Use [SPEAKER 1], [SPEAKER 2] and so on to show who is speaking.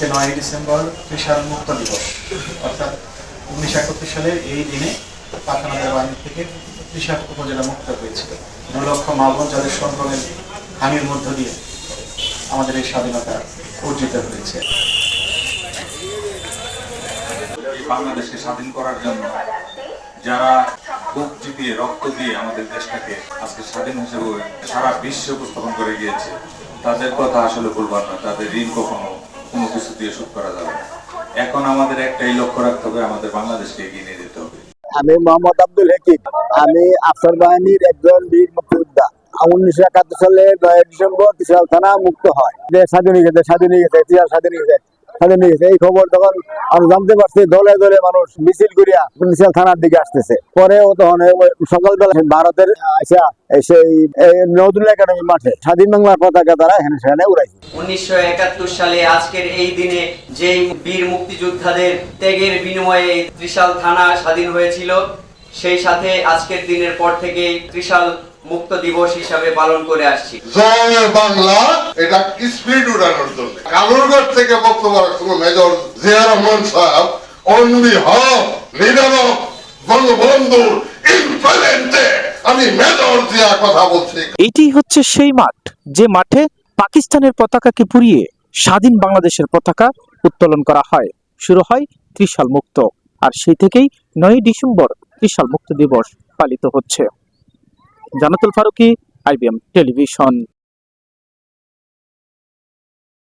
[SPEAKER 1] আজকে নয় ডিসেম্বর বিশাল মুক্ত দিবস। অর্থাৎ উনিশশো একাত্তর সালের এই দিনে পাখানাদের বাহিনী থেকে বিশাল উপজেলা মুক্ত হয়েছিল দু লক্ষ মালবন যাদের সন্ত্রণের হানির মধ্য দিয়ে আমাদের এই স্বাধীনতা অর্জিত হয়েছে।
[SPEAKER 2] বাংলাদেশকে স্বাধীন করার জন্য যারা বুক চিপিয়ে, রক্ত দিয়ে আমাদের দেশটাকে আজকে স্বাধীন হিসেবে সারা বিশ্ব উপস্থাপন করে গিয়েছে, তাদের কথা আসলে বলবার না। তাদের ঋণ কখনো কোনো করা যাবে এখন আমাদের একটাই লক্ষ্য রাখতে হবে, আমাদের বাংলাদেশকে এগিয়ে নিয়ে যেতে হবে।
[SPEAKER 3] আমি মোহাম্মদ আব্দুল হাকিম। আমি আফসার বাহিনীর একজন বীর মুক্তিযোদ্ধা। উনিশশো একাত্তর সালে নয় ডিসেম্বর ত্রিশাল থানা মুক্ত হয়। স্বাধীন হয়ে গেছে, স্বাধীন হয়ে গেছে ত্রিশাল স্বাধীন হয়ে গেছে, স্বাধীন হয়ে গেছে। এই খবর তখন আমরা জানতে পারছি দলে দলে মানুষ মিছিল করিয়া থানার দিকে আসতেছে। পরে ও তখন সকালবেলা ভারতের আসা সেই নজরুল একাডেমি মাঠে স্বাধীন বাংলার পতাকা তারা এখানে সেখানে উড়াইছে।
[SPEAKER 4] উনিশশো একাত্তর সালে আজকের এই দিনে যেই বীর মুক্তিযোদ্ধাদের ত্যাগের বিনিময়ে ত্রিশাল থানা স্বাধীন হয়েছিল সেই সাথে আজকের দিনের পর থেকে ত্রিশাল মুক্ত দিবস হিসাবে পালন করে আসছি।
[SPEAKER 5] জয় বাংলা এটা স্পিড উড়ানোর জন্য? কালুরগড় থেকে বক্তব্য রাখছিল মেজর জিয়া রহমান সাহেব অন বিহাফ লিডার বঙ্গবন্ধুর
[SPEAKER 6] এটি হচ্ছে সেই মাঠ, যে মাঠে পাকিস্তানের পতাকাকে পুড়িয়ে স্বাধীন বাংলাদেশের পতাকা উত্তোলন করা হয়। শুরু হয় ত্রিশাল মুক্ত, আর সেই থেকেই নয় ডিসেম্বর ত্রিশাল মুক্ত দিবস পালিত হচ্ছে। Jannatul Faruki, IBM television.